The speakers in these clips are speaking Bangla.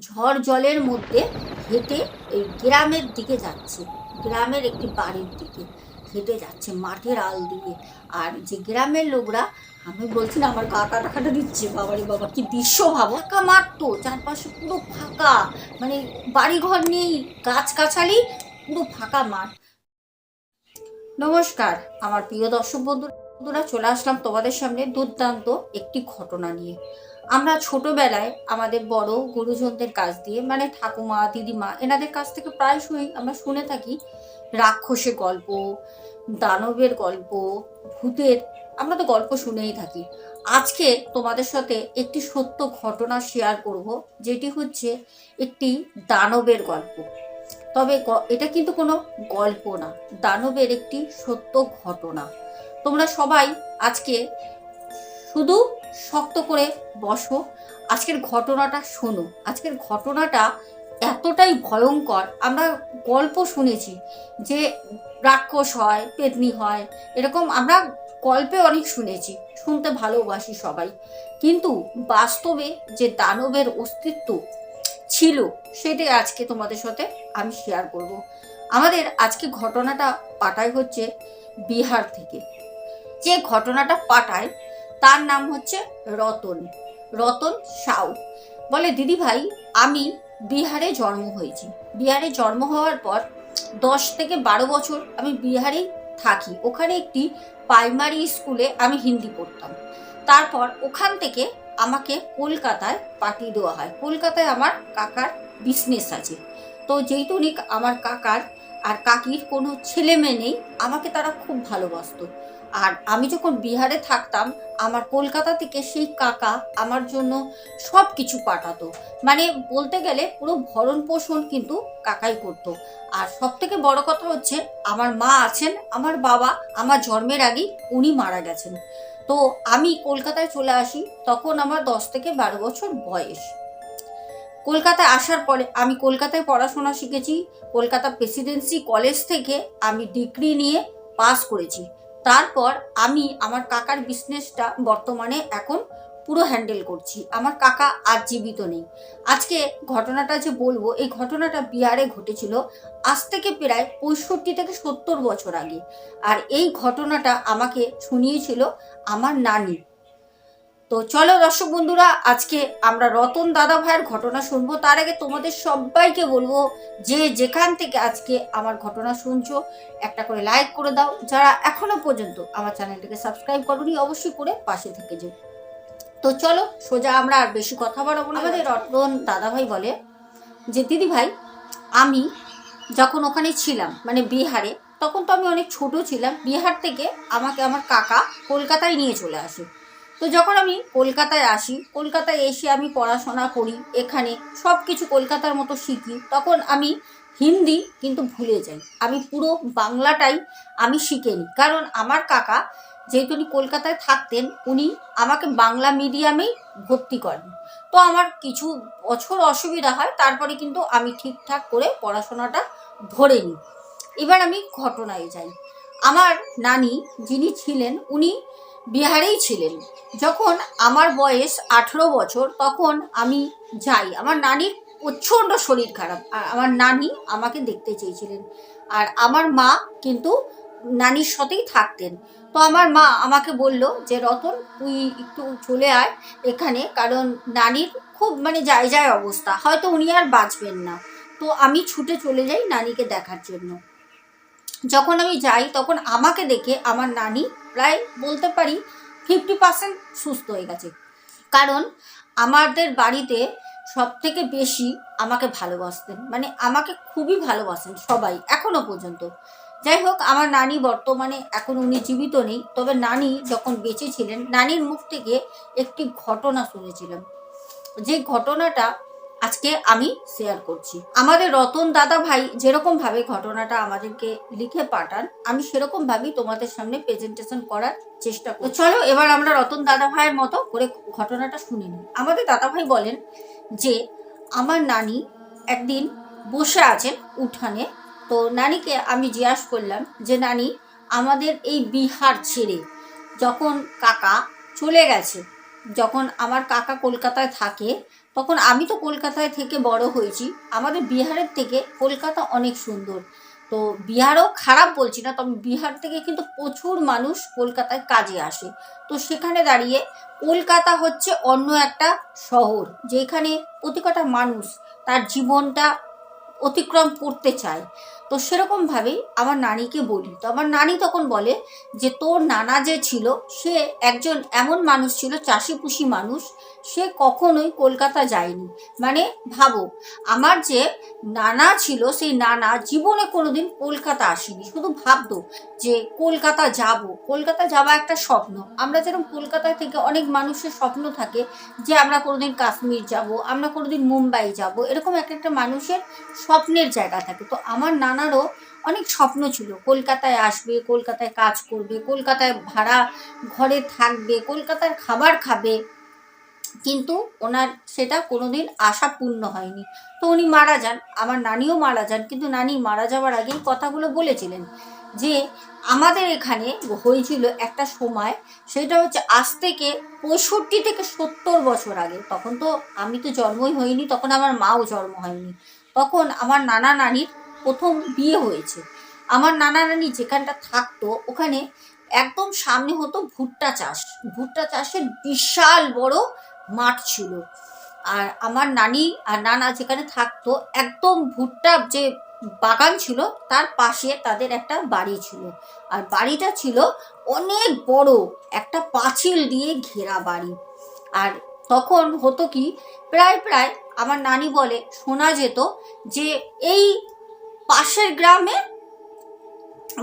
ঝড় জলের মধ্যে হেঁটে এই গ্রামের দিকে যাচ্ছে। গ্রামের একটি বাড়ির দিকে হেঁটে যাচ্ছে মাঠের আল দিয়ে আর যে গ্রামের লোকরা, আমি বলছি না, আমার গা কাটা কাটা দিচ্ছে, বাবারে বাবা, কি দৃশ্য ভাবো। ফাঁকা মাঠ তো, চারপাশে পুরো ফাঁকা। মানে বাড়িঘর নেই গাছগাছালি পুরো ফাঁকা মাঠ। নমস্কার, আমার প্রিয় দর্শক বন্ধু- বন্ধুরা, চলে আসলাম তোমাদের সামনে দুর্দান্ত একটি ঘটনা নিয়ে। আমরা ছোটবেলায় আমাদের বড় গুরুজনদের কাছ দিয়ে মানে ঠাকুমা, দিদিমা, এনাদের কাছ থেকে প্রায়শই আমরা শুনে থাকি রাক্ষসের গল্প, দানবের গল্প, ভূতের, আমরা তো গল্প শুনেই থাকি। আজকে তোমাদের সাথে একটি সত্য ঘটনা শেয়ার করব, যেটি হচ্ছে একটি দানবের গল্প। তবে এটা কিন্তু কোনো গল্প না, দানবের একটি সত্য ঘটনা। তোমরা সবাই আজকে শুধু শক্ত করে বসো। আজকের ঘটনাটা শোনো। আজকের ঘটনাটা এতটাই ভয়ঙ্কর। আমরা গল্প শুনেছি যে রাক্ষস হয়, পেতনি হয়, এরকম আমরা গল্পে অনেক শুনেছি, শুনতে ভালোবাসি সবাই। কিন্তু বাস্তবে যে দানবের অস্তিত্ব ছিল, সেটাই আজকে তোমাদের সাথে আমি শেয়ার করব। আমাদের আজকে ঘটনাটা পাঠায় হচ্ছে বিহার থেকে। যে ঘটনাটা পাঠায় তার নাম হচ্ছে রতন। রতন সাউ। বলে, দিদি ভাই, আমি বিহারে জন্ম হয়েছি। বিহারে জন্ম হওয়ার পর দশ থেকে বারো বছর আমি বিহারেই থাকি। ওখানে একটি প্রাইমারি স্কুলে আমি হিন্দি পড়তাম। তারপর ওখান থেকে আমাকে কলকাতায় পাঠিয়ে দেওয়া হয়। কলকাতায় আমার কাকার বিজনেস আছে। তো যেইটুনিক আমার কাকার আর কাকির কোনো ছেলে মেয়ে নেই, আমাকে তারা খুব ভালোবাসতো। আর আমি যখন বিহারে থাকতাম, আমার কলকাতা থেকে সেই কাকা আমার জন্য সব কিছু পাঠাতো। মানে বলতে গেলে পুরো ভরণ পোষণ কিন্তু কাকাই করতো। আর সব থেকে বড় কথা হচ্ছে, আমার মা আছেন, আমার বাবা আমার জন্মের আগেই উনি মারা গেছেন। তো আমি কলকাতায় চলে আসি, তখন আমার দশ থেকে বারো বছর বয়স। কলকাতায় আসার পরে আমি কলকাতায় পড়াশোনা শিখেছি, কলকাতা প্রেসিডেন্সি কলেজ থেকে আমি ডিগ্রি নিয়ে পাস করেছি। তারপর আমি আমার কাকার বিজনেসটা বর্তমানে এখন পুরো হ্যান্ডেল করছি। আমার কাকা আজ জীবিত নেই। আজকে ঘটনাটা যে বলব, এই ঘটনাটা বিহারে ঘটেছিল আজ থেকে প্রায় পঁয়ষট্টি থেকে সত্তর বছর আগে। আর এই ঘটনাটা আমাকে শুনিয়েছিল আমার নানি তো চলো দর্শক বন্ধুরা, আজকে আমরা রতন দাদা ভাইয়ের ঘটনা শুনব। তার আগে তোমাদের সবাইকে বলব যে যেখান থেকে আজকে আমার ঘটনা শুনছো, একটা করে লাইক করে দাও। যারা এখনও পর্যন্ত আমার চ্যানেলটাকে সাবস্ক্রাইব করোনি, অবশ্যই করে পাশে থেকে যেও। তো চলো, সোজা আমরা আর বেশি কথা বাড়াবো না। আমাদের রতন দাদাভাই বলে যে, দিদি ভাই, আমি যখন ওখানে ছিলাম মানে বিহারে, তখন তো আমি অনেক ছোট ছিলাম, বিহার থেকে আমাকে আমার কাকা কলকাতায় নিয়ে চলে আসে। তো যখন আমি কলকাতায় আসি, কলকাতায় এসে আমি পড়াশোনা করি, এখানে সব কিছু কলকাতার মতো শিখি, তখন আমি হিন্দি কিন্তু ভুলে যাই। আমি পুরো বাংলাটাই আমি শিখে নিই। কারণ আমার কাকা যেহেতু উনি কলকাতায় থাকতেন, উনি আমাকে বাংলা মিডিয়ামেই ভর্তি করেন। তো আমার কিছু বছর অসুবিধা হয়, তারপরে কিন্তু আমি ঠিকঠাক করে পড়াশোনাটা ধরে নিই। এবার আমি ঘটনায় যাই। আমার নানি যিনি ছিলেন, উনি বিহারেই ছিলেন। যখন আমার বয়স আঠেরো বছর, তখন আমি যাই। আমার নানির প্রচণ্ড শরীর খারাপ। আর আমার নানি আমাকে দেখতে চেয়েছিলেন। আর আমার মা কিন্তু নানির সাথেই থাকতেন। তো আমার মা আমাকে বলল যে, রতন, তুই একটু চলে আয় এখানে। কারণ নানির খুব মানে যায় যায় অবস্থা। হয়তো উনি আর বাঁচবেন না। তো আমি ছুটে চলে যাই নানিকে দেখার জন্য। যখন আমি যাই, তখন আমাকে দেখে আমার নানি প্রায় বলতে পারি ফিফটি পার্সেন্ট সুস্থ হয়ে গেছে। কারণ আমাদের বাড়িতে সব থেকে বেশি আমাকে ভালোবাসতেন মানে আমাকে খুবই ভালোবাসেন সবাই এখনও পর্যন্ত। যাই হোক, আমার নানি বর্তমানে এখন উনি জীবিত নেই, তবে নানি যখন বেঁচে ছিলেন, নানির মুখ থেকে একটি ঘটনা শুনেছিলাম। যে ঘটনাটা আজকে আমি শেয়ার করছি। আমাদের রতন দাদা ভাই যেরকম ভাবে ঘটনাটা আমাদেরকে লিখে পাঠান, আমি সেরকম ভাবেই তোমাদের সামনে প্রেজেন্টেশন করার চেষ্টা করি চলো, এবার আমরা রতন দাদা ভাইয়ের মতো করে ঘটনাটা শুনে আমাদের দাদা ভাই বলেন যে, আমার নানি একদিন বসে আছেন উঠানে। তো নানিকে আমি জিজ্ঞাসা করলাম যে, নানি, আমাদের এই বিহার ছেড়ে যখন কাকা চলে গেছে, যখন আমার কাকা কলকাতায় থাকে তখন আমি তো কলকাতায় থেকে বড় হয়েছি। আমাদের বিহারের থেকে কলকাতা অনেক সুন্দর। তো বিহারও খারাপ বলছি না, তবে বিহার থেকে কিন্তু প্রচুর মানুষ কলকাতায় কাজে আসে। তো সেখানে দাঁড়িয়ে কলকাতা হচ্ছে অন্য একটা শহর, যেখানে প্রতি কটা মানুষ তার জীবনটা অতিক্রম করতে চায়। তো সেরকমভাবেই আমার নানিকে বলি। তো আমার নানি তখন বলে যে, তোর নানা যে ছিল, সে একজন এমন মানুষ ছিল চাষি পুষি মানুষ, সে কখনোই কলকাতা যায়নি। মানে ভাবো, আমার যে নানা ছিল, সেই নানা জীবনে কোনোদিন কলকাতা আসেনি। শুধু ভাবতো যে কলকাতা যাব। কলকাতা যাওয়া একটা স্বপ্ন। আমরা যেরকম কলকাতা থেকে অনেক মানুষের স্বপ্ন থাকে যে আমরা কোনোদিন কাশ্মীর যাব, আমরা কোনোদিন মুম্বাই যাব, এরকম এক একটা মানুষের স্বপ্নের জায়গা থাকে। তো আমার নানারও অনেক স্বপ্ন ছিল। কলকাতায় আসবে, কলকাতায় কাজ করবে, কলকাতায় ভাড়া ঘরে থাকবে, কলকাতার খাবার খাবে। কিন্তু ওনার সেটা কোনোদিন আশা পূর্ণ হয়নি। তো উনি মারা যান, আমার নানিও মারা যান, কিন্তু নানি মারা যাওয়ার আগেই কথাগুলো বলেছিলেন যে আমাদের এখানে হয়েছিল একটা সময়, সেটা হচ্ছে আজ থেকে পঁয়ষট্টি থেকে সত্তর বছর আগে। তখন তো আমি তো জন্মই হইনি, তখন আমার মাও জন্ম হয়নি। তখন আমার নানা নানির প্রথম বিয়ে হয়েছে। আমার নানা নানি যেখানটা থাকতো, ওখানে একদম সামনে হতো ভুট্টা চাষ। ভুট্টা চাষের বিশাল বড় মাঠ ছিল। আর আমার নানি আর নানা যেখানে থাকতো, একদম ভুট্টা যে বাগান ছিল, তার পাশে তাদের একটা বাড়ি ছিল। আর বাড়িটা ছিল অনেক বড়, একটা পাঁচিল দিয়ে ঘেরা বাড়ি। আর তখন হতো কি, প্রায় প্রায় আমার নানি বলে, শোনা যেত যে এই পাশের গ্রামে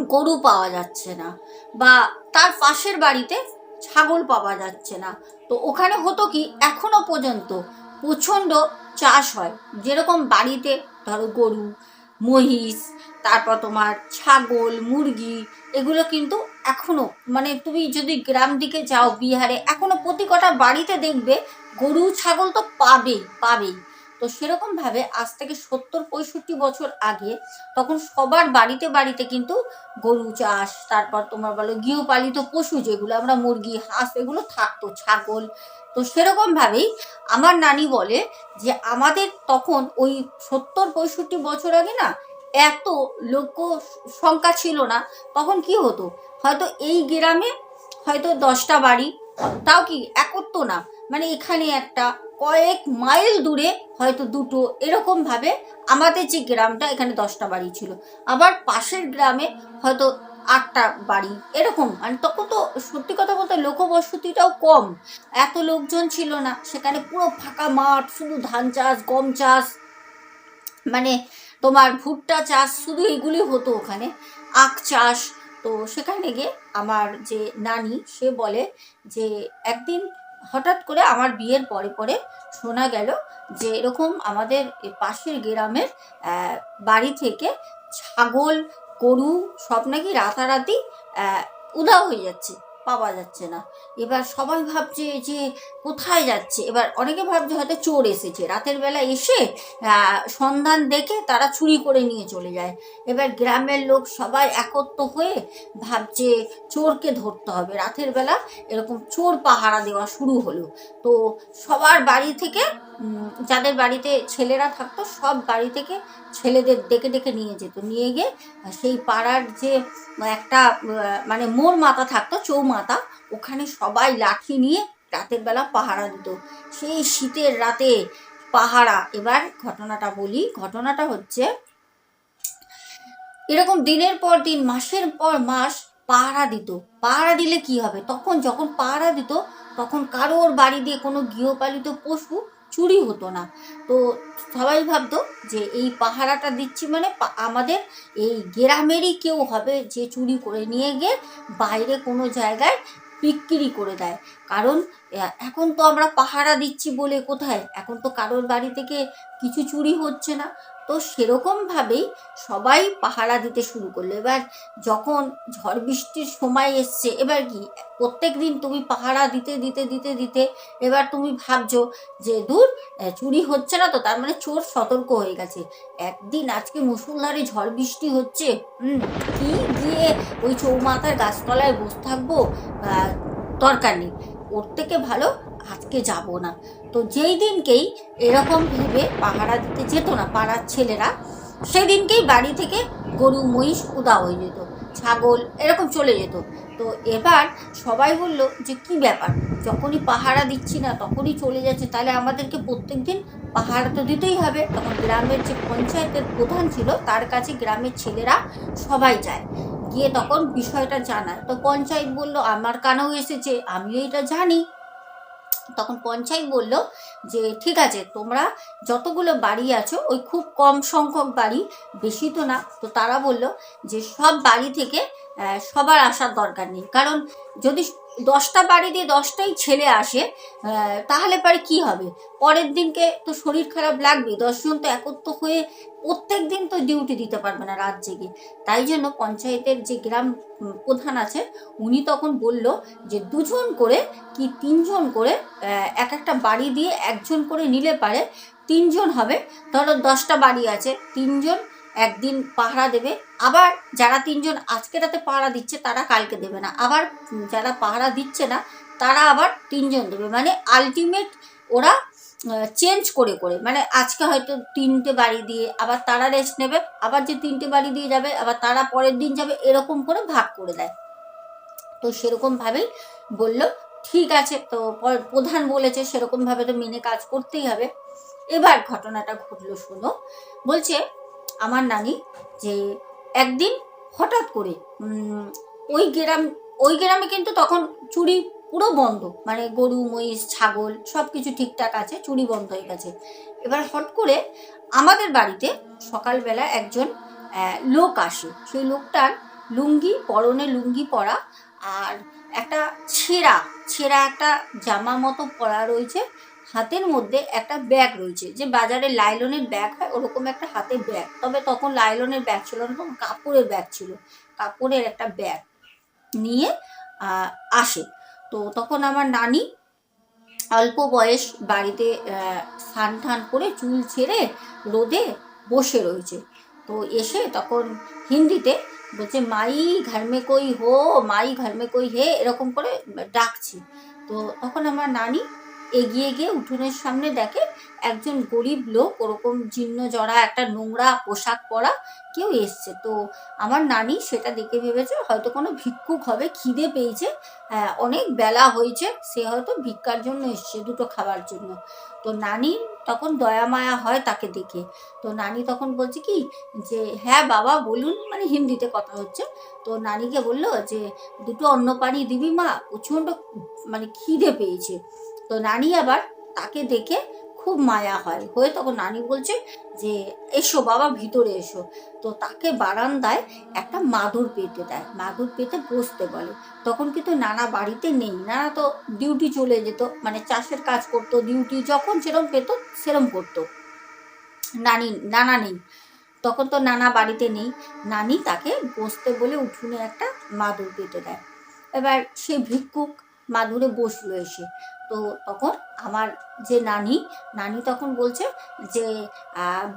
গরু পাওয়া যাচ্ছে না বা তার পাশের বাড়িতে ছাগল পাওয়া যাচ্ছে না। তো ওখানে হতো কি, এখনও পর্যন্ত প্রচণ্ড চাষ হয়। যেরকম বাড়িতে ধরো গরু, মহিষ, তারপর তোমার ছাগল, মুরগি, এগুলো কিন্তু এখনও মানে তুমি যদি গ্রাম দিকে যাও বিহারে, এখনও প্রতি কটা বাড়িতে দেখবে গরু, ছাগল তো পাবেই পাবেই। তো সেরকমভাবে আজ থেকে সত্তর পঁয়ষট্টি বছর আগে তখন সবার বাড়িতে বাড়িতে কিন্তু গরু চাষ, তারপর তোমার বলো গৃহপালিত পশু যেগুলো আমরা মুরগি, হাঁস এগুলো থাকতো, ছাগল। তো সেরকমভাবেই আমার নানি বলে যে আমাদের তখন ওই সত্তর পঁয়ষট্টি বছর আগে না এত লোক সংখ্যা ছিল না। তখন কি হতো? হয়তো এই গ্রামে হয়তো দশটা বাড়ি তাও কি একত্র না? মানে এখানে একটা কয়েক মাইল দূরে হয়তো দুটো এরকমভাবে আমাদের যে গ্রামটা এখানে দশটা বাড়ি ছিল, আবার পাশের গ্রামে হয়তো আটটা বাড়ি এরকম। মানে তখন তো সত্যি কথা বলতে লোকবসতিটাও কম। এত লোকজন ছিল না। সেখানে পুরো ফাঁকা মাঠ, শুধু ধান চাষ, গম চাষ মানে তোমার ভুট্টা চাষ, শুধু এগুলি হতো ওখানে। আখ চাষ তো সেখানে গিয়ে আমার যে নানি, সে বলে যে, একদিন হঠাৎ করে আমার বিয়ের পরে পরে শোনা গেল যে, এরকম আমাদের পাশের গ্রামের বাড়ি থেকে ছাগল, গরু সব নাকি রাতারাতি উধাও হয়ে যাচ্ছে। পাওয়া যাচ্ছে না। এবার সবাই ভাবছে যে কোথায় যাচ্ছে? এবার অনেকে ভাবছে হয়তো চোর এসেছে। রাতের বেলা এসে সন্ধান দেখে তারা চুরি করে নিয়ে চলে যায়। এবার গ্রামের লোক সবাই একত্র হয়ে ভাবছে চোরকে ধরতে হবে। রাতের বেলা এরকম চোর পাহারা দেওয়া শুরু হলো। তো সবার বাড়ি থেকে যাদের বাড়িতে ছেলেরা থাকতো, সব বাড়ি থেকে ছেলেদের ডেকে ডেকে নিয়ে যেত। নিয়ে গিয়ে সেই পাড়ার যে একটা মানে মোর মাথা থাকতো চৌমাথা ওখানে সবাই লাঠি নিয়ে রাতের বেলা পাহারা দিত। সেই শীতের রাতে পাহারা, এবার ঘটনাটা বলি। ঘটনাটা হচ্ছে, এরকম দিনের পর দিন, মাসের পর মাস পাহারা দিত। পাহারা দিলে কি হবে? তখন যখন পাহারা দিত, তখন কারোর বাড়ি দিয়ে কোনো গৃহপালিত পশু চুরি হতো না। তো সবাই ভাবতো যে এই পাহারাটা দিচ্ছি মানে আমাদের এই গ্রামেরই কেউ হবে যে চুরি করে নিয়ে গিয়ে বাইরে কোনো জায়গায় বিক্রি করে দেয়। কারণ এখন তো আমরা পাহারা দিচ্ছি বলে কোথায়? এখন তো কারোর বাড়ি থেকে কিছু চুরি হচ্ছে না। তো সেরকমভাবেই সবাই পাহারা দিতে শুরু করল। এবার যখন ঝড় বৃষ্টির সময় এসছে, এবার কি, প্রত্যেক দিন তুমি পাহারা দিতে দিতে দিতে দিতে এবার তুমি ভাবছ যে দূর চুরি হচ্ছে না তো, তার মানে চোর সতর্ক হয়ে গেছে। একদিন আজকে মুসুলধারে ঝড় বৃষ্টি হচ্ছে, হুম, কি গিয়ে ওই চৌমাথার গাছতলায় বসে থাকব দরকার নেই। ওর থেকে ভালো আজকে যাব না। তো যেই দিনকেই এরকম ভেবে পাহারা দিতে যেত না পাড়ার ছেলেরা, সেদিনকেই বাড়ি থেকে গরু, মহিষ উদা হয়ে যেত, ছাগল এরকম চলে যেত। তো এবার সবাই বলল যে, কি ব্যাপার? যখনই পাহারা দিচ্ছি না, তখনই চলে যাচ্ছে। তাহলে আমাদেরকে প্রত্যেক দিন পাহারা তো দিতেই হবে। তখন গ্রামের যে পঞ্চায়েতের প্রধান ছিল, তার কাছে গ্রামের ছেলেরা সবাই যায়। গিয়ে তখন বিষয়টা জানায়। তো পঞ্চায়েত বলল, আমার কানেও এসেছে, আমিও এটা জানি। তখন পঞ্চায়েত বলল যে, ঠিক আছে, তোমরা যতগুলো বাড়ি আছো, ওই খুব কম সংখ্যক বাড়ি, বেশি তো না। তো তারা বলল যে, সব বাড়ি থেকে সবার আসার দরকার নেই। কারণ যদি দশটা বাড়ি দিয়ে দশটাই ছেলে আসে তাহলে পরে কি হবে? পরের দিনকে তো শরীর খারাপ লাগবে, দশজন তো একত্র হয়ে প্রত্যেক দিন তো ডিউটি দিতে পারবে না রাত জেগে। তাই জন্য পঞ্চায়েতের যে গ্রাম প্রধান আছে, উনি তখন বলল যে দুজন করে কি তিনজন করে এক একটা বাড়ি দিয়ে একজন করে নিলে পারে, তিনজন হবে। ধরো দশটা বাড়ি আছে, তিনজন একদিন পাহারা দেবে। আবার যারা তিনজন আজকে রাতে পাহারা দিচ্ছে, তারা কালকে দেবে না। আবার যারা পাহারা দিচ্ছে না, তারা আবার তিনজন দেবে। মানে আলটিমেট ওরা চেঞ্জ করে করে। মানে আজকে হয়তো তিনটে বাড়ি দিয়ে আবার তারা রেস্ট নেবে, আবার যে তিনটে বাড়ি দিয়ে যাবে, আবার তারা পরের দিন যাবে, এরকম করে ভাগ করে দেয়। তো সেরকমভাবেই বলল, ঠিক আছে। তো প্রধান বলেছে সেরকমভাবে তো মেনে কাজ করতেই হবে। এবার ঘটনাটা ঘটলো, শোনো। বলছে আমার নানি যে একদিন হঠাৎ করে ওই গ্রাম, ওই গ্রামে কিন্তু তখন চুরি পুরো বন্ধ। মানে গরু, মহিষ, ছাগল সব কিছু ঠিকঠাক আছে, চুরি বন্ধ হয়ে গেছে। এবার হট করে আমাদের বাড়িতে সকালবেলা একজন লোক আসে। সেই লোকটার লুঙ্গি, পরনে লুঙ্গি পরা আর একটা ছেঁড়া ছেঁড়া একটা জামা মতো পরা রয়েছে। হাতের মধ্যে একটা ব্যাগ রয়েছে, যে বাজারে লাইলনের ব্যাগ হয়, ওরকম একটা হাতে ব্যাগ। তবে তখন লাইলনের ব্যাগ ছিল না কাপড়ের ব্যাগ ছিল, কাপড়ের একটা ব্যাগ নিয়ে আসে। তো তখন আমার নানি অল্প বয়স বাড়িতে স্নান টান করে চুল ছেড়ে রোদে বসে রয়েছে। তো এসে তখন হিন্দিতে বলছে, মাই ঘর মে কই হো, মাই ঘর মে কই হে, এরকম করে ডাকছে। তো তখন আমার নানি এগিয়ে গিয়ে উঠোনের সামনে দেখে একজন গরিব লোক, ওরকম জীর্ণ জড়া একটা নোংরা পোশাক পরা কেউ এসছে। তো আমার নানি সেটা দেখে ভেবেছে, হয়তো কোনো ভিক্ষুক হবে, খিদে পেয়েছে অনেক বেলা হয়েছে, সে হয়তো ভিক্ষার জন্য এসছে, দুটো খাবার জন্য। তো নানি তখন দয়া মায়া হয় তাকে দেখে। তো নানি তখন বলছে কি যে হ্যাঁ বাবা, বলুন। মানে হিন্দিতে কথা হচ্ছে। তো নানিকে বলল যে, দুটো অন্ন পানি দিবি মা, প্রচণ্ড মানে খিদে পেয়েছে। তো নানি আবার তাকে দেখে খুব মায়া হয়। হয়ে তখন নানি বলছে যে, এসো বাবা, ভিতরে এসো। তো তাকে বারান্দায় একটা মাদুর পেতে দেয়। মাদুর পেতে বসতে বলে। তখন কিন্তু নানা বাড়িতে নেই। নানা তো ডিউটি চলে যেত। মানে চাষের কাজ করতো ডিউটি যখন সেরম পেতো, সেরম করতো। নানি, নানা নেই। তখন তো নানা বাড়িতে নেই। নানি তাকে বসতে বলে উঠোনে একটা মাদুর পেতে দেয়। এবার সে ভিক্ষুক মাদুরে বসল এসে। তো তখন আমার যে নানি নানি তখন বলছে যে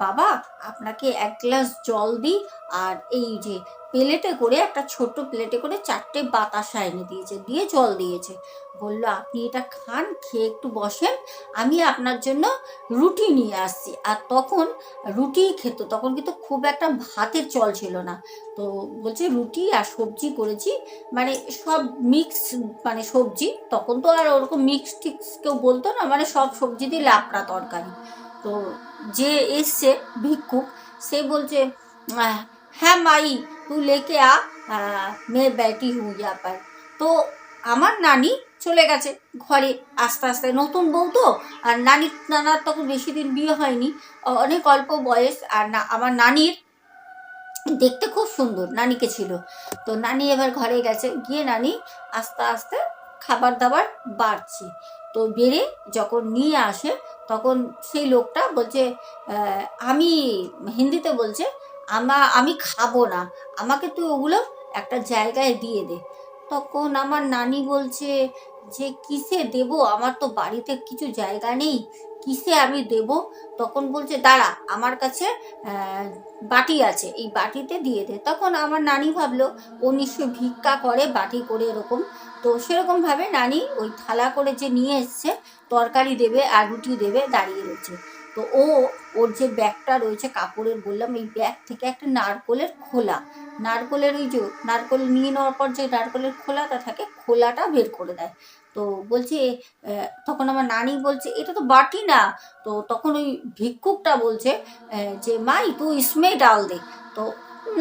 বাবা, আপনাকে এক গ্লাস জল দিই, আর এই যে প্লেটে করে, একটা ছোট্ট প্লেটে করে চারটে বাতাসা এনে দিয়েছে, দিয়ে জল দিয়েছে। বলল, আপনি এটা খান, খেয়ে একটু বসেন, আমি আপনার জন্য রুটি নিয়ে আসছি। আর তখন রুটি খেত, তখন কিন্তু খুব একটা ভাতের চল ছিল না। তো বলছে, রুটি আর সবজি করেছি। মানে সব মিক্স মানে সবজি, তখন তো আর ওরকম মিক্স টিক্স কেউ বলতো না মানে সব সবজি দিয়ে লাপড়া তরকারি। তো যে এসছে ভিক্ষুক, সে বলছে হ্যাঁ মাই তুই লেকে আ আহ, মে ব্যাটি হু ইয়া পার তো আমার নানি চলে গেছে ঘরে আস্তে আস্তে। নতুন বউ তো আর নানি নানার তখন বেশি দিন বিয়ে হয়নি। অনেক অল্প বয়স আর না আমার নানির দেখতে খুব সুন্দর নানিকে ছিল। তো নানি এবার ঘরে গেছে গিয়ে নানি আস্তে আস্তে খাবার দাবার বাড়ছে। তো বেড়ে যখন নিয়ে আসে তখন সেই লোকটা বলছে আমি হিন্দিতে বলছে আমা, আমি খাব না। আমাকে তুই ওগুলো একটা জায়গায় দিয়ে দে। তখন আমার নানি বলছে যে, কিসে দেব? আমার তো বাড়িতে কিছু জায়গা নেই। কিসে আমি দেব? তখন বলছে, দাঁড়া, আমার কাছে বাটি আছে। এই বাটিতে দিয়ে দে। তখন আমার নানি ভাবলো, ও নিশ্চয়ই ভিক্ষা করে বাটি করে এরকম। তো সেরকমভাবে নানি ওই থালা করে যে নিয়ে এসছে, তরকারি দেবে আর রুটি দেবে, দাঁড়িয়ে রয়েছে। তো ও, ওর যে ব্যাগটা রয়েছে কাপড়ের, বললাম এই ব্যাগ থেকে একটা নারকোলের খোলা। নারকোলের ওই যে, নারকোল নিয়ে নেওয়ার পর যে নারকোলের খোলাটা থাকে, খোলাটা বের করে দেয়। তো বলছে তখন আমার নানি বলছে, এটা তো বাটি না। তো তখন ওই ভিক্ষুকটা বলছে যে, মাই, তুই ইসমে ডাল দে। তো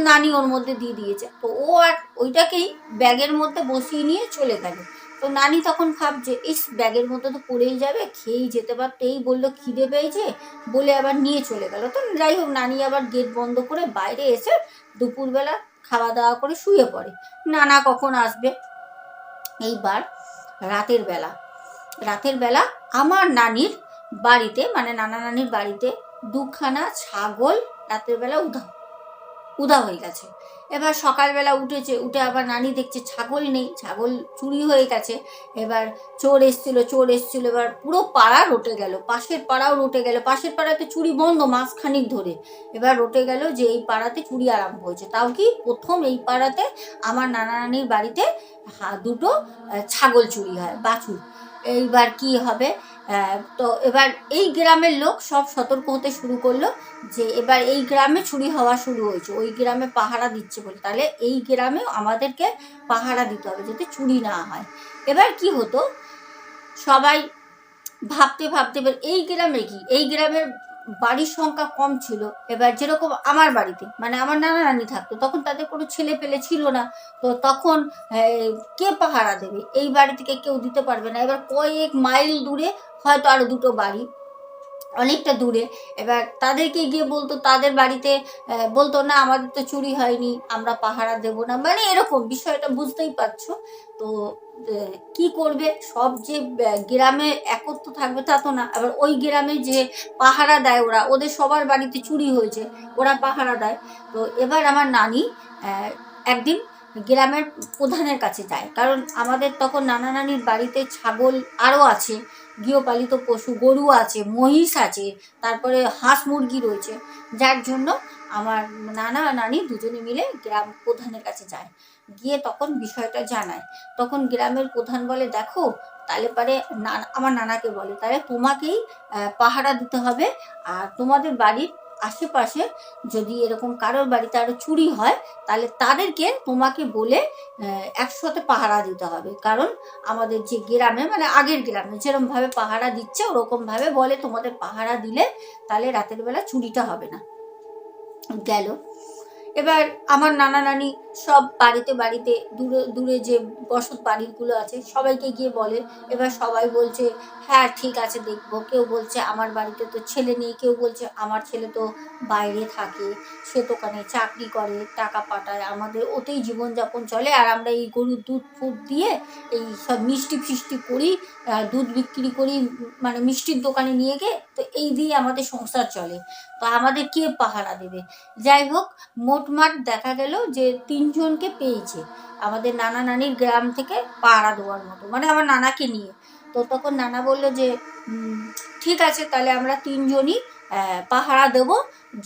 নানি ওর মধ্যে দিয়ে দিয়েছে। তো ও আর ওইটাকেই ব্যাগের মধ্যে বসিয়ে নিয়ে চলে গেল। তো নানি তখন ভাবছে ইস, ব্যাগের মধ্যে তো পড়েই যাবে, খেয়েই যেতে পারতো এই বলল, খিদে পেয়েছে? বলে আবার নিয়ে চলে গেল। তো যাই হোক, নানি আবার গেট বন্ধ করে বাইরে এসে দুপুরবেলা খাওয়া দাওয়া করে শুয়ে পড়ে। নানা কখন আসবে? এইবার রাতের বেলা। রাতের বেলা আমার নানির বাড়িতে মানে নানা নানির বাড়িতে দুখানা ছাগল রাতের বেলা উধা উধা হয়ে গেছে। এবার সকালবেলা উঠেছে, উঠে আবার নানি দেখছে ছাগল নেই, ছাগল চুরি হয়ে গেছে। এবার চোর এসছিল চোর এসছিল, এবার পুরো পাড়া রটে গেল, পাশের পাড়াও রটে গেল। পাশের পাড়াতে চুরি বন্ধ মাসখানিক ধরে। এবার রটে গেল যে এই পাড়াতে চুরি আরম্ভ হয়েছে। তাও কি প্রথম এই পাড়াতে আমার নানা নানির বাড়িতে দুটো ছাগল চুরি হয়, বাছুর। এইবার কি হবে? তো এবার এই গ্রামের লোক সব সতর্ক হতে শুরু করল যে এবার এই গ্রামে চুরি হওয়া শুরু হয়েছে। ওই গ্রামে পাহারা দিচ্ছে বলে। তাহলে এই গ্রামে আমাদেরকে পাহারা দিতে হবে যাতে চুরি না হয়। এবার কি হতো? সবাই ভাবতে ভাবতে এবার এই গ্রামে কি? এই গ্রামের বাড়ির সংখ্যা কম ছিল। এবার যেরকম আমার বাড়িতে মানে আমার নানা নানি থাকতো, তখন তাদের কোনো ছেলে পেলে ছিল না। তো তখন কে পাহারা দেবে? এই বাড়ি থেকে কেউ দিতে পারবে না। এবার কয়েক মাইল দূরে হয়তো আরও দুটো বাড়ি, অনেকটা দূরে। এবার তাদেরকে গিয়ে বলতো, তাদের বাড়িতে বলতো, না, আমাদের তো চুরি হয়নি, আমরা পাহারা দেব না। মানে এরকম বিষয়টা বুঝতেই পারছ। তো কি করবে? সব যে গ্রামে একত্র থাকবে তা তো না। আবার ওই গ্রামে যে পাহারা দেয় ওরা, ওদের সবার বাড়িতে চুরি হয়েছে, ওরা পাহারা দেয়। তো এবার আমার নানি একদিন গ্রামের প্রধানের কাছে যায়। কারণ আমাদের তখন নানা নানির বাড়িতে ছাগল আরও আছে, গৃহপালিত পশু, গরু আছে, মহিষ আছে, তারপরে হাঁস মুরগি রয়েছে। যার জন্য আমার নানা নানি দুজনে মিলে গ্রাম প্রধানের কাছে যায়। গিয়ে তখন বিষয়টা জানায়। তখন গ্রামের প্রধান বলে, দেখো তাহলে পারে নানা আমার নানাকে বলে তাহলে তোমাকেই পাহারা দিতে হবে। আর তোমাদের বাড়ির আশেপাশে যদি এরকম কারোর বাড়িতে আরও চুরি হয় তাহলে তাদেরকে তোমাকে বলে একসাথে পাহারা দিতে হবে। কারণ আমাদের যে গ্রামে মানে আগের গ্রামে যেরকম ভাবে পাহারা দিচ্ছে, ওরকমভাবে বলে তোমাদের পাহারা দিলে তাহলে রাতের বেলা চুরিটা হবে না। গেল। এবার আমার নানা নানি সব বাড়িতে বাড়িতে দূরে দূরে যে বসত বাড়িগুলো আছে সবাইকে গিয়ে বলে। এবার সবাই বলছে হ্যাঁ ঠিক আছে, দেখব। কেউ বলছে, আমার বাড়িতে তো ছেলে নেই। কেউ বলছে, আমার ছেলে তো বাইরে থাকে, সে দোকানে চাকরি করে, টাকা পাঠায়। আমাদের ওতেই জীবনযাপন চলে। আর আমরা এই গরুর দুধ ফুট দিয়ে এই সব মিষ্টি ফিষ্টি করি দুধ বিক্রি করি মানে মিষ্টির দোকানে নিয়ে গিয়ে তো এই দিয়ে আমাদের সংসার চলে। তো আমাদের কে পাহারা দেবে? যাই হোক মোটমাট দেখা গেল যে তিনজনকে পেয়েছে। আমাদের নানা নানির গ্রাম থেকে পাহারা দেওয়ার মতো। মানে আমার নানাকে নিয়ে। তো তখন নানা বলল যে ঠিক আছে, তাহলে আমরা তিনজনই পাহারা দেবো।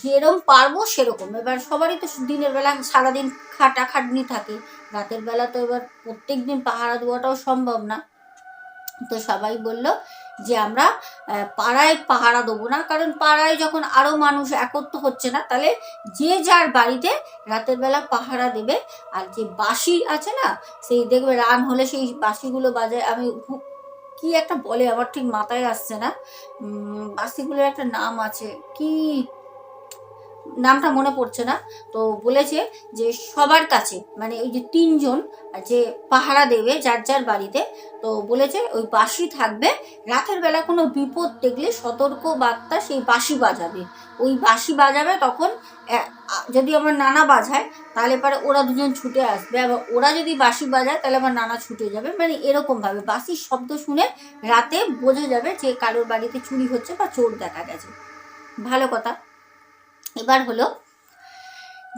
যেরকম পারব সেরকম। এবার সবারই তো দিনের বেলা সারাদিন খাটা খাটনি থাকে। রাতের বেলা তো এবার প্রত্যেক দিন পাহারা দেওয়াটাও সম্ভব না। তো সবাই বলল যে আমরা পাড়ায় পাহারা দেবো না। কারণ পাড়ায় যখন আরও মানুষ একত্র হচ্ছে না, তাহলে যে যার বাড়িতে রাতের বেলা পাহারা দেবে, আর যে বাঁশি আছে না, সেই দেখবে রান হলে সেই বাঁশিগুলো বাজায়। আমি কি একটা বলে, আমার ঠিক মাথায় আসছে না। বাঁশিগুলোর একটা নাম আছে, কি নামটা মনে পড়ছে না। তো বলেছে যে সবার কাছে মানে ওই যে তিনজন যে পাহারা দেবে যার যার বাড়িতে, তো বলেছে ওই বাঁশি থাকবে। রাতের বেলা কোনো বিপদ দেখলে সতর্ক বার্তা সেই বাঁশি বাজাবে। ওই বাঁশি বাজাবে তখন যদি আমার নানা বাজায়, তাহলে পরে ওরা দুজন ছুটে আসবে। আবার ওরা যদি বাঁশি বাজায়, তাহলে আমার নানা ছুটে যাবে। মানে এরকম ভাবে বাঁশির শব্দ শুনে রাতে বোঝা যাবে যে কারোর বাড়িতে চুরি হচ্ছে বা চোর দেখা গেছে। ভালো কথা। এবার হলো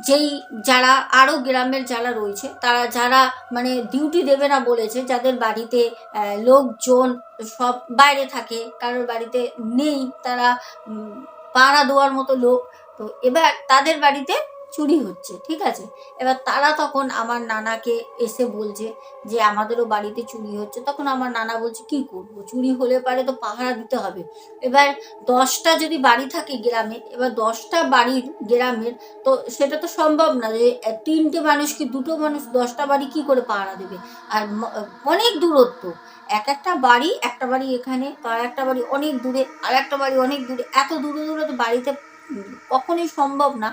যেই যারা আরও গ্রামের যারা রয়েছে, তারা যারা মানে ডিউটি দেবে না বলেছে, যাদের বাড়িতে লোকজন সব বাইরে থাকে, কারোর বাড়িতে নেই, তারা পাড়া দেওয়ার মতো লোক, তো এবার তাদের বাড়িতে চুরি হচ্ছে, ঠিক আছে? এবার তারা তখন আমার নানাকে এসে বলছে যে, আমাদেরও বাড়িতে চুরি হচ্ছে। তখন আমার নানা বলছে, কি করব? চুরি হলে পারে তো পাহারা দিতে হবে। এবার দশটা যদি বাড়ি থাকে গ্রামে, এবার দশটা বাড়ির গ্রামের, তো সেটা তো সম্ভব না যে তিনটে মানুষ কি দুটো মানুষ দশটা বাড়ি কি করে পাহারা দেবে? আর অনেক দূরত্ব। এক একটা বাড়ি একটা বাড়ি এখানে, আর একটা বাড়ি অনেক দূরে, আর একটা বাড়ি অনেক দূরে। এত দূরে দূরে তো বাড়িতে কখনোই সম্ভব না।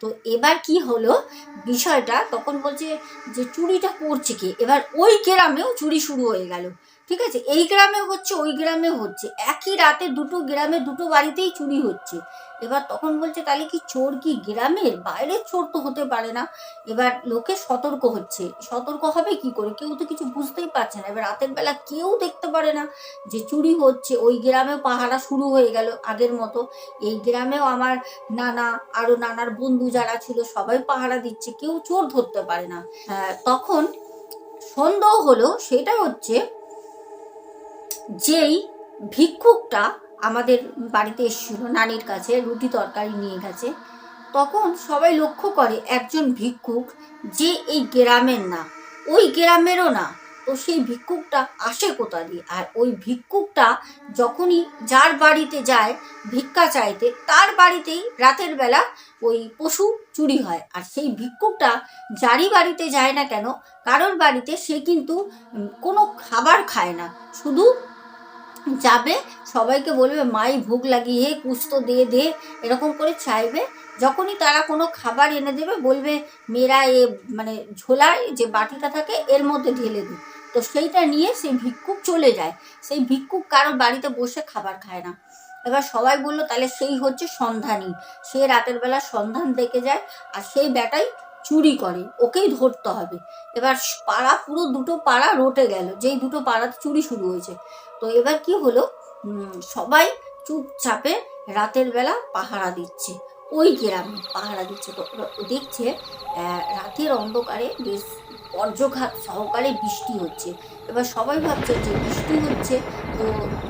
তো এবার কি হলো? বিষয়টা তখন বলছে যে চুরিটা করছে কে? এবার ওই গ্রামেও চুরি শুরু হয়ে গেল। ঠিক আছে? এই গ্রামে হচ্ছে, ওই গ্রামে হচ্ছে। একই রাতে দুটো গ্রামে দুটো বাড়িতেই চুরি হচ্ছে। এবার তখন বলছে তাহলে কি চোর কি গ্রামের? বাইরের চোর তো হতে পারে না। এবার লোকে সতর্ক হচ্ছে। সতর্ক হবে কি করে? কেউ তো কিছু বুঝতেই পারছে না। এবার রাতের বেলা কেউ দেখতে পারে না যে চুরি হচ্ছে। ওই গ্রামেও পাহারা শুরু হয়ে গেল আগের মতো। এই গ্রামেও আমার নানা আরও নানার বন্ধু যারা ছিল সবাই পাহারা দিচ্ছে। কেউ চোর ধরতে পারে না। হ্যাঁ, তখন সন্দেহ হলো সেটা হচ্ছে যেই ভিক্ষুকটা আমাদের বাড়িতে এসেছিল, নানির কাছে, রুটি তরকারি নিয়ে গেছে। তখন সবাই লক্ষ্য করে একজন ভিক্ষুক যে এই গ্রামের না। ওই গ্রামেরও না। তো সেই ভিক্ষুকটা আসে কোথা দিয়ে? আর ওই ভিক্ষুকটা যখনই যার বাড়িতে যায়, ভিক্ষা চাইতে, তার বাড়িতেই রাতের বেলা ওই পশু চুরি হয়। আর সেই ভিক্ষুকটা যারই বাড়িতে যায় না কেন, কারোর বাড়িতে সে কিন্তু কোনো খাবার খায় না। শুধু যাবে সবাইকে বলবে, মাই, ভোগ লাগিয়ে কুস্ত দিয়ে দে। এরকম করে চাইবে যখনই তারা কোনো খাবার এনে দেবে, বলবে মেয়েরা এ মানে ঝোলায় যে বাটিটা থাকে, এর মধ্যে ঢেলে দিই তো সেইটা নিয়ে সেই ভিক্ষুক চলে যায়। সেই ভিক্ষুক কারোর বাড়িতে বসে খাবার খায় না। এবার সবাই বলল, তাহলে সেই হচ্ছে সন্ধানী সে রাতের বেলা সন্ধান দেখে যায় আর সেই ব্যাটাই চুরি করে, ওকেই ধরতে হবে। এবার পাড়া, পুরো দুটো পাড়া রটে গেল। যেই দুটো পাড়াতে চুরি শুরু হয়েছে। তো এবার কি হলো সবাই চুপচাপে রাতের বেলা পাহারা দিচ্ছে। ওই গ্রামে পাহারা দিচ্ছে। তো দেখছে রাতের অন্ধকারে বেশ বজ্রঘাত সহকারে বৃষ্টি হচ্ছে। এবার সবাই ভাবছে যে বৃষ্টি হচ্ছে, তো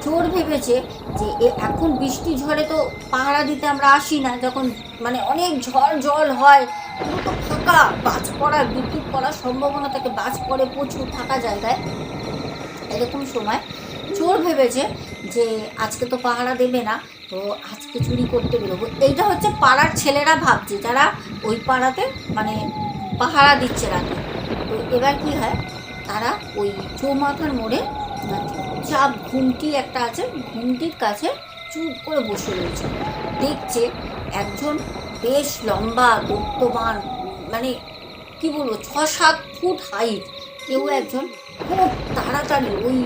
চোর ভেবেছে যে এখন বৃষ্টি ঝড়ে তো পাহারা দিতে আমরা আসি না। যখন মানে অনেক ঝড় জল হয়, পুরো তো ফাঁকা, বাজ পড়ার বিদ্যুৎ পড়ার সম্ভাবনা থাকে, বাজ পড়ে প্রচুর থাকা জায়গায়। এরকম সময় চোর ভেবেছে যে আজকে তো পাহারা দেবে না, তো আজকে চুরি করতে বেরোবো। এইটা হচ্ছে পাড়ার ছেলেরা ভাবছে, যারা ওই পাড়াতে মানে পাহারা দিচ্ছে রাতে। তো এবার কি হয়, তারা ওই চৌমাথার মোড়ে চাপ ঘুমটি একটা আছে, ঘুমটির কাছে চুপ করে বসে রয়েছে। দেখছে একজন বেশ লম্বা দত্তবান মানে কি বলব ছ সাত ফুট হাইট কেউ একজন খুব তাড়াতাড়ি ওই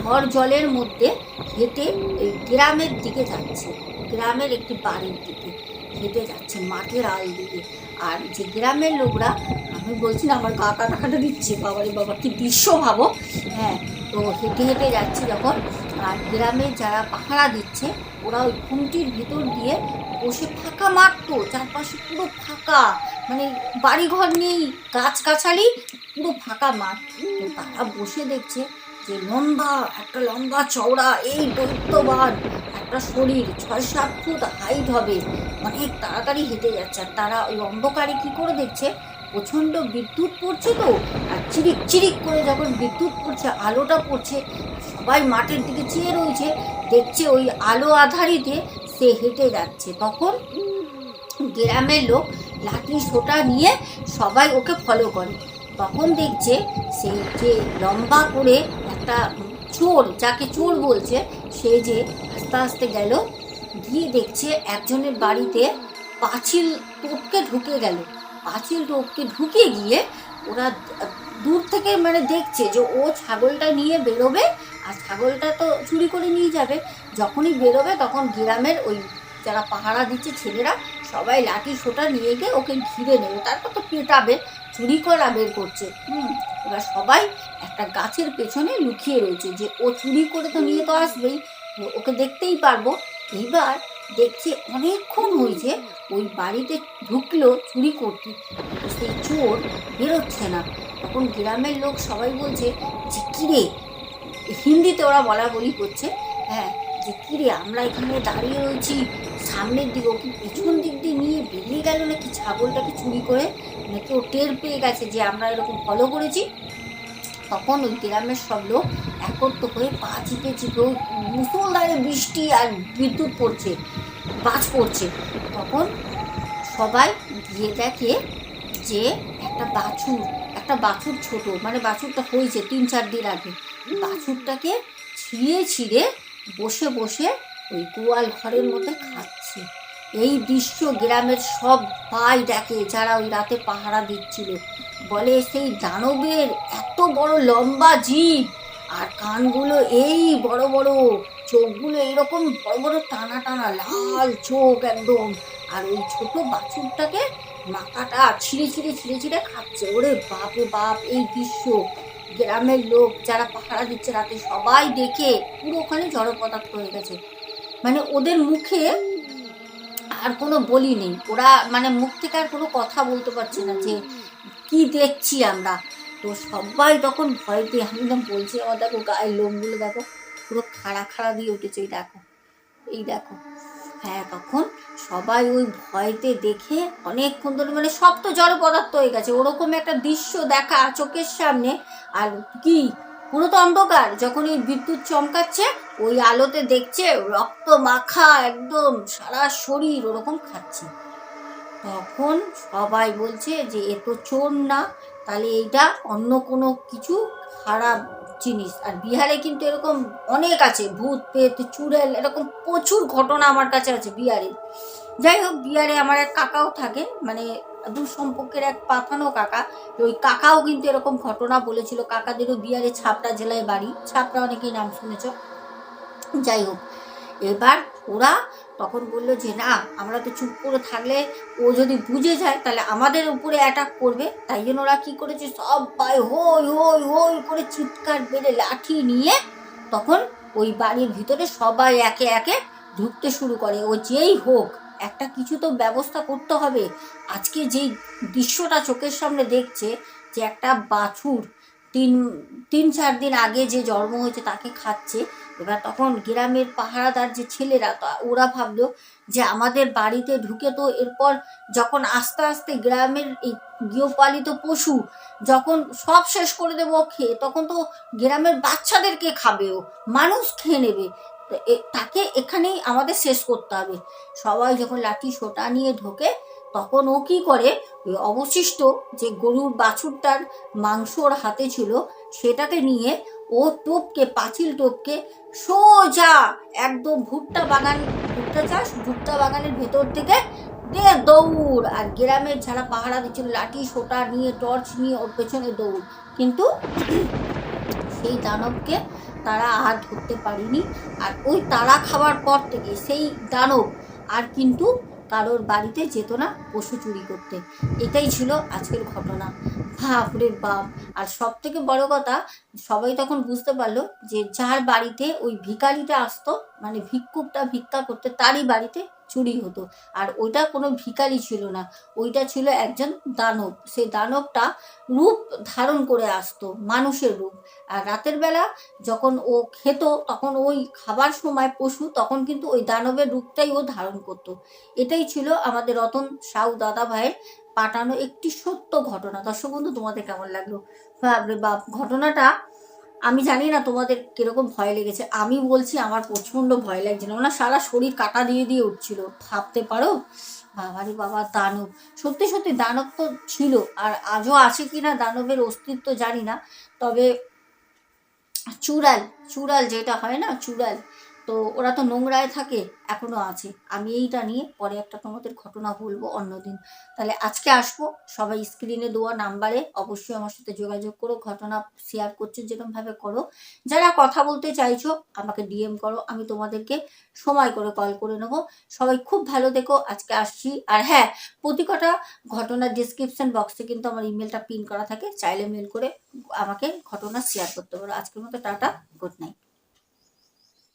ঝড় জলের মধ্যে হেঁটে এই গ্রামের দিকে যাচ্ছে। গ্রামের একটি বাড়ির দিকে হেঁটে যাচ্ছে মাঠের আল দিকে। আর যে গ্রামের লোকরা, আমি বলছি না, আমার কাকা কাটা কাটা দিচ্ছে বাবারে বাবা, কি দৃশ্য ভাবো। হ্যাঁ তো হেঁটে হেঁটে যাচ্ছে যখন, আর গ্রামে যারা পাহারা দিচ্ছে, ওরা ওই খুঁটির ভিতর দিয়ে বসে ফাঁকা মাঠ তো, চারপাশে পুরো ফাঁকা। মানে বাড়িঘর নেই গাছগাছালি পুরো ফাঁকা মাঠ। তারা বসে দেখছে যে লম্বা, একটা লম্বা চওড়া, এই দৈত্যবান, একটা শরীর, ছয় সাত ফুট হাইট হবে। অনেক তাড়াতাড়ি হেঁটে যাচ্ছে। আর তারা ওই অন্ধকারে কি করে দেখছে? প্রচণ্ড বিদ্যুৎ পড়ছে তো। আর চিরিক চিরিক করে যখন বিদ্যুৎ পড়ছে, আলোটা পড়ছে, সবাই মাঠের দিকে চেয়ে রয়েছে। দেখছে ওই আলো আধারিতে সে হেঁটে যাচ্ছে। তখন গ্রামের লোক লাঠি, সোটা নিয়ে সবাই ওকে ফলো করে। তখন দেখছে সেই যে লম্বা করে একটা চোর, যাকে চোর বলছে, সে যে আস্তে আস্তে গেল, গিয়ে দেখছে একজনের বাড়িতে পাঁচিল টপকে ঢুকে গেল। পাঁচিল টপকে ঢুকে গিয়ে ওরা দূর থেকে মানে দেখছে যে ও ছাগলটা নিয়ে বেরোবে, আর ছাগলটা তো চুরি করে নিয়ে যাবে। যখনই বেরোবে তখন গ্রামের ওই যারা পাহারা দিচ্ছে ছেলেরা, সবাই লাঠি সোটা নিয়ে গিয়ে ওকে ঘিরে নেবে। তারপর তো পেটাবে। চুরি করা বের করছে। হুম। এবার সবাই একটা গাছের পেছনে লুকিয়ে রয়েছে যে ও চুরি করে তো নিয়ে তো আসবেই। ওকে দেখতেই পারব। এইবার দেখছে অনেকক্ষণ হয়েছে ওই বাড়িতে ঢুকলো চুরি করতে। সেই চোর বেরোচ্ছে না। তখন গ্রামের লোক সবাই বলছে যে কিরে হিন্দিতে ওরা বলা বলি করছে হ্যাঁ যে কিরে আমরা এখানে দাঁড়িয়ে রয়েছি। সামনের দিকে ওকে পিছন দিক দিয়ে নিয়ে বেরিয়ে গেল নাকি ছাগলটাকে চুরি করে? নাকি ও টের পেয়ে গেছে যে আমরা এরকম ফলো করেছি? তখন ওই গ্রামের সব লোক একত্র হয়ে পা চিপে চিপে মুসলধারে বৃষ্টি আর বিদ্যুৎ পড়ছে, বাজ পড়ছে। তখন সবাই গিয়ে দেখে যে একটা বাছুর একটা বাছুর ছোট মানে বাছুরটা হয়েছে তিন চার দিন আগে। বাছুরটাকে ছিঁড়ে ছিঁড়ে বসে বসে ওই গোয়াল ঘরের মধ্যে খাচ্ছে। এই দৃশ্য গ্রামের সব ভাই দেখে যারা ওই রাতে পাহারা দিচ্ছিল, বলে, সেই দানবের এত বড় লম্বা জিভ আর কানগুলো এই বড় বড়, চোখগুলো এরকম বড় বড় টানা টানা, লাল চোখ একদম। আর ওই ছোট বাছুরটাকে মাথাটা ছিঁড়ে ছিঁড়ে ছিঁড়ে ছিঁড়ে খাচ্ছে। ওরে বাপরে বাপ, এই দৃশ্য গ্রামের লোক যারা পাহারা দিচ্ছে রাতে সবাই দেখে পুরো ওখানে জড় পদার্থ হয়ে গেছে। মানে ওদের মুখে আর কোনো বলি নেই। ওরা মানে মুখ থেকে আর কোনো কথা বলতে পারছে না যে, কি দেখছি আমরা? তো সবাই তখন ভয় পেয়ে আমি একদম বলছি, আমার দেখো গায়ের লোমগুলো দেখো, পুরো খাড়া খাড়া দিয়ে উঠেছে, এই দেখো এই দেখো। হ্যাঁ তখন সবাই ওই ভয়তে দেখে অনেকক্ষণ ধরে মানে সব তো জড় পদার্থ হয়ে গেছে। ওরকম একটা দৃশ্য দেখা চোখের সামনে, আর কি পুরো তো অন্ধকার। যখন এই বিদ্যুৎ চমকাচ্ছে, ওই আলোতে দেখছে রক্ত মাখা একদম সারা শরীর ওরকম খাচ্ছে। তখন সবাই বলছে যে, এ তো চোর না, তাহলে এইটা অন্য কোনো কিছু খারাপ জিনিস। আর বিহারে কিন্তু এরকম অনেক আছে, ভূত পেত চুড়েল, এরকম প্রচুর ঘটনা আমার কাছে আছে বিহারে। যাই হোক, বিহারে আমার এক কাকাও থাকে মানে সম্পর্কের এক পাঠানো কাকা। ওই কাকাও কিন্তু এরকম ঘটনা বলেছিল। কাকাদেরও বিহারে ছাপড়া জেলায় বাড়ি। ছাপড়া অনেকেই নাম শুনেছ। যাই হোক, এবার ওরা তখন বলল যে, না, আমরা তো চুপ করে থাকলে ও যদি বুঝে যায়, তাহলে আমাদের উপরে অ্যাটাক করবে। তাই জন্য ওরা কী করেছে? সব সবাই হই হই হই করে চিৎকার বেড়ে লাঠি নিয়ে তখন ওই বাড়ির ভিতরে সবাই একে একে ঢুকতে শুরু করে। ও যেই হোক একটা কিছু তো ব্যবস্থা করতে হবে। আজকে যেই দৃশ্যটা চোখের সামনে দেখছে, যে একটা বাছুর তিন তিন, চার দিন আগে যে জন্ম হয়েছে তাকে খাচ্ছে, এবার তখন গ্রামের পাহারাদার যে ছেলেরা, তা ওরা ভাবলো যে আমাদের বাড়িতে ঢুকে তো এরপর যখন আস্তে আস্তে গ্রামের এই গৃহপালিত পশু যখন সব শেষ করে দেবো খেয়ে, তখন তো গ্রামের বাচ্চাদেরকে খাবে ও মানুষ খেয়ে নেবে। তাকে এখানেই আমাদের শেষ করতে হবে। সবাই যখন লাঠি সোটা নিয়ে ঢোকে, তখন ও কি করে? ওই অবশিষ্ট যে গরুর বাছুরটার মাংস ওর হাতে ছিল, সেটাকে নিয়ে ও টোপকে, পাঁচিল টোপকে সোজা একদম ভুট্টা বাগান, ভুট্টা চাষ, ভুট্টা বাগানের ভেতর থেকে দে দৌড়। আর গ্রামের যারা পাহারা দিচ্ছিল লাঠি সোটা নিয়ে, টর্চ নিয়ে ওর পেছনে দৌড়। কিন্তু সেই দানবকে তারা আর ধরতে পারেনি। আর ওই তারা খাওয়ার পর থেকে সেই দানব আর কিন্তু কারোর বাড়িতে যেত না পশু চুরি করতে। এটাই ছিল আজকের ঘটনা। বাপরে বাপ! আর সব থেকে বড় কথা, সবাই তখন বুঝতে পারল যে যার বাড়িতে ওই ভিখারিটা আসতো মানে ভিক্ষুকটা ভিক্ষা করতে, তারই বাড়িতে চুরি হতো। আর ওইটা কোনো ভিখারি ছিল না। ওইটা ছিল একজন দানব। সেই দানবটা রূপ ধারণ করে আসতো, মানুষের রূপ। আর রাতের বেলা যখন ও খেত, তখন ওই খাবার সময় পশু, তখন কিন্তু ওই দানবের রূপটাই ও ধারণ করতো। এটাই ছিল আমাদের রতন সাউ দাদা ভাইয়ের পাঠানো একটি সত্য ঘটনা। দর্শক বন্ধু, তোমাদের কেমন লাগল? বাপ, ঘটনাটা আমি জানি না তোমাদের কীরকম ভয় লেগেছে। আমি বলছি আমার প্রচণ্ড ভয় লাগছিল না। সারা শরীর কাটা দিয়ে দিয়ে উঠছিল। ভাবতে পারো? বাবারে বাবা, দানব। সত্যি সত্যি দানব তো ছিল। আর আজও আছে কি না দানবের অস্তিত্ব জানি না। তবে চূড়াল চূড়াল যেটা হয় না, চুড়াল। তো ওরা তো নোংরায় থাকে, এখনও আছে। আমি এইটা নিয়ে পরে একটা তোমাদের ঘটনা বলব অন্যদিন তাহলে আজকে আসব, সবাই স্ক্রিনে দেওয়া নাম্বারে অবশ্যই আমার সাথে যোগাযোগ করো, ঘটনা শেয়ার করছ, যেরকমভাবে করো। যারা কথা বলতে চাইছো, আমাকে ডিএম করো, আমি তোমাদেরকে সময় করে কল করে নেব। সবাই খুব ভালো দেখো আজকে আসছি। আর হ্যাঁ প্রতি কটা ঘটনার ডিসক্রিপশন বক্সে কিন্তু আমার ইমেলটা পিন করা থাকে, চাইলে মেল করে আমাকে ঘটনা শেয়ার করতে পারো। আজকের মতো টাটা গুড নাইট